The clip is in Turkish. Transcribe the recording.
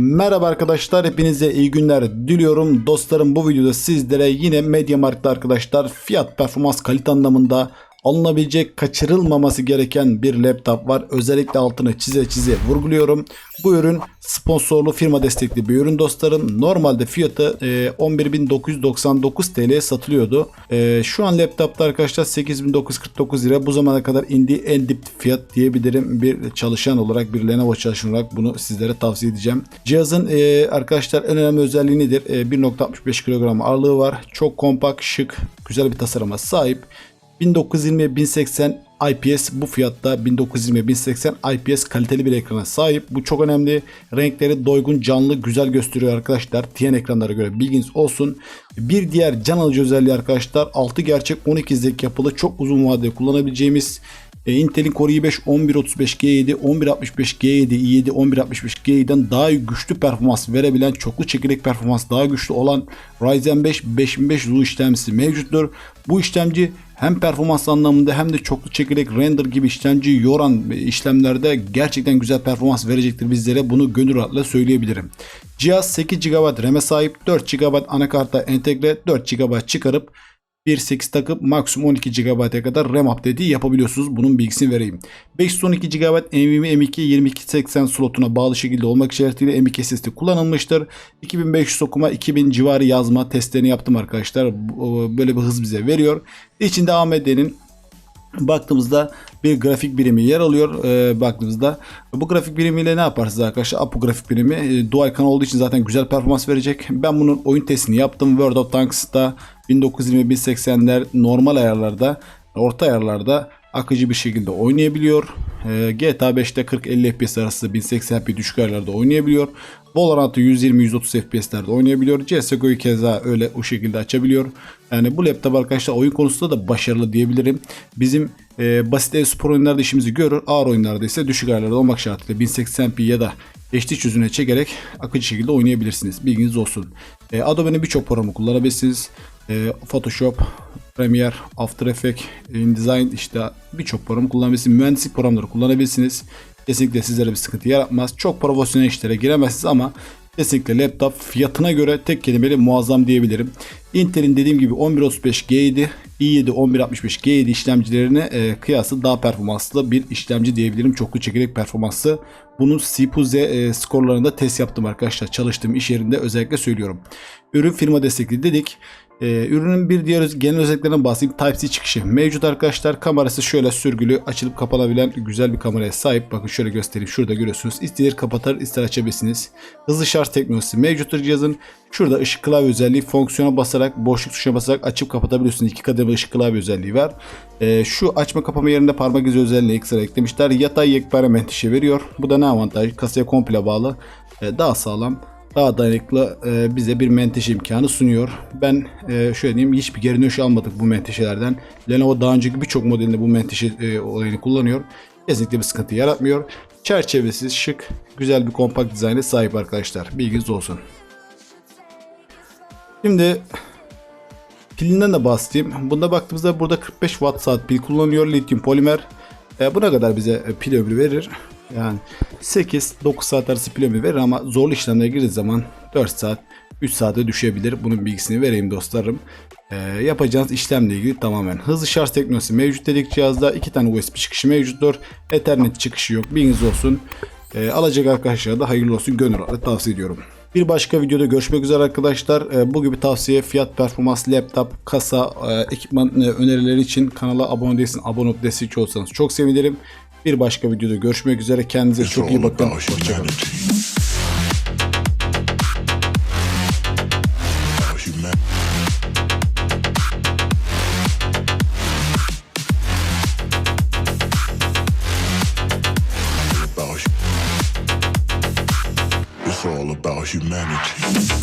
Merhaba arkadaşlar hepinize iyi günler diliyorum. Dostlarım bu videoda sizlere yine MediaMarkt'ta arkadaşlar fiyat performans kalite anlamında alınabilecek kaçırılmaması gereken bir laptop var. Özellikle altını çize çize vurguluyorum. Bu ürün sponsorlu firma destekli bir ürün dostlarım. Normalde fiyatı e, 11.999 TL'ye satılıyordu. E, şu an laptopta arkadaşlar 8.949 lira. Bu zamana kadar indiği en dip fiyat diyebilirim. Bir çalışan olarak bir Lenovo çalışan olarak bunu sizlere tavsiye edeceğim. Cihazın e, arkadaşlar en önemli özelliği nedir? E, 1.65 kilogram ağırlığı var. Çok kompakt, şık, güzel bir tasarıma sahip. 1920-1080 IPS bu fiyatta 1920-1080 IPS kaliteli bir ekrana sahip. Bu çok önemli. Renkleri doygun, canlı, güzel gösteriyor arkadaşlar. TN ekranlara göre bilginiz olsun. Bir diğer can alıcı özelliği arkadaşlar 6 gerçek 12 zek yapılı çok uzun vadede kullanabileceğimiz e, Intel'in Core i5 1135G7, 1165G7, i7, 1165G7'den daha güçlü performans verebilen, çoklu çekirdek performans daha güçlü olan Ryzen 5 5500 U işlemcisi mevcuttur. Bu işlemci hem performans anlamında hem de çoklu çekirdek render gibi işlemci yoran işlemlerde gerçekten güzel performans verecektir bizlere. Bunu gönül rahatlıkla söyleyebilirim. Cihaz 8 GB RAM'e sahip, 4 GB anakarta entegre, 4 GB çıkarıp 1.8 takıp maksimum 12 GB'a kadar RAM update'i yapabiliyorsunuz. Bunun bilgisini vereyim. 512 GB NVMe M2 2280 slotuna bağlı şekilde olmak şartıyla M2 SSD kullanılmıştır. 2500 okuma 2000 civarı yazma testlerini yaptım arkadaşlar. Böyle bir hız bize veriyor. İçinde AMD'nin baktığımızda bir grafik birimi yer alıyor e, baktığımızda. Bu grafik birimiyle ne yaparsınız arkadaşlar? Apo grafik birimi e, dual kanal olduğu için zaten güzel performans verecek. Ben bunun oyun testini yaptım. World of Tanks'ta 1920-1080'ler normal ayarlarda, orta ayarlarda akıcı bir şekilde oynayabiliyor. GTA 5'te 40-50 FPS arası 1080p düşük ayarlarda oynayabiliyor. Valorant'ı 120-130 FPS'lerde oynayabiliyor. CSGO'yu keza öyle o şekilde açabiliyor. Yani bu laptop arkadaşlar oyun konusunda da başarılı diyebilirim. Bizim e, basit e-spor oyunlarda işimizi görür. Ağır oyunlarda ise düşük ayarlarda olmak şartıyla 1080p ya da HD çözünürlüğe çekerek akıcı şekilde oynayabilirsiniz. Bilginiz olsun. E, Adobe'nin birçok programı kullanabilirsiniz. E, Photoshop, Premiere, After Effects, InDesign işte birçok programı kullanabilirsiniz. Mühendislik programları kullanabilirsiniz. Kesinlikle sizlere bir sıkıntı yaratmaz. Çok profesyonel işlere giremezsiniz ama kesinlikle laptop fiyatına göre tek kelimeyle muazzam diyebilirim. Intel'in dediğim gibi 1135G7, i7 1165G7 işlemcilerine e, kıyasla daha performanslı bir işlemci diyebilirim. Çoklu çekirdek performanslı. Bunun CPU-Z e, skorlarında test yaptım arkadaşlar. Çalıştığım iş yerinde özellikle söylüyorum. Ürün firma destekli dedik. Ee, ürünün bir diğer genel özelliklerinden bahsedeyim. Type-C çıkışı mevcut arkadaşlar. Kamerası şöyle sürgülü, açılıp kapanabilen güzel bir kameraya sahip. Bakın şöyle göstereyim. Şurada görüyorsunuz. İster kapatır, ister açabilirsiniz. Hızlı şarj teknolojisi mevcuttur cihazın. Şurada ışık klavye özelliği fonksiyona basarak, boşluk tuşuna basarak açıp kapatabiliyorsunuz. İki kademe ışık klavye özelliği var. Ee, şu açma kapama yerinde parmak izi özelliğini ekstra eklemişler. Yatay yekpare menteşe veriyor. Bu da ne avantaj? Kasaya komple bağlı. Ee, daha sağlam daha dayanıklı e, bize bir menteşe imkanı sunuyor. Ben e, şöyle diyeyim hiçbir geri dönüş almadık bu menteşelerden. Lenovo daha önceki birçok modelinde bu menteşe e, olayını kullanıyor. Kesinlikle bir sıkıntı yaratmıyor. Çerçevesiz, şık, güzel bir kompakt dizayna sahip arkadaşlar. Bilginiz olsun. Şimdi pilinden de bahsedeyim. Bunda baktığımızda burada 45 watt saat pil kullanıyor. Lityum polimer. E, buna kadar bize e, pil ömrü verir. Yani 8-9 saat arası pil ömrü verir ama zorlu işlemlere girdiği zaman 4 saat 3 saate düşebilir. Bunun bilgisini vereyim dostlarım. Ee, yapacağınız işlemle ilgili tamamen hızlı şarj teknolojisi mevcut dedik cihazda. 2 tane USB çıkışı mevcuttur. Ethernet çıkışı yok. Bilginiz olsun. Ee, alacak arkadaşlara da hayırlı olsun. Gönül tavsiye ediyorum. Bir başka videoda görüşmek üzere arkadaşlar. Ee, bu gibi tavsiye, fiyat, performans, laptop, kasa, e, ekipman e, önerileri için kanala abone değilsiniz. Abone olup destekçi olsanız çok sevinirim. Bir başka videoda görüşmek üzere. Kendinize çok iyi bakın. Hoşçakalın. all about humanity.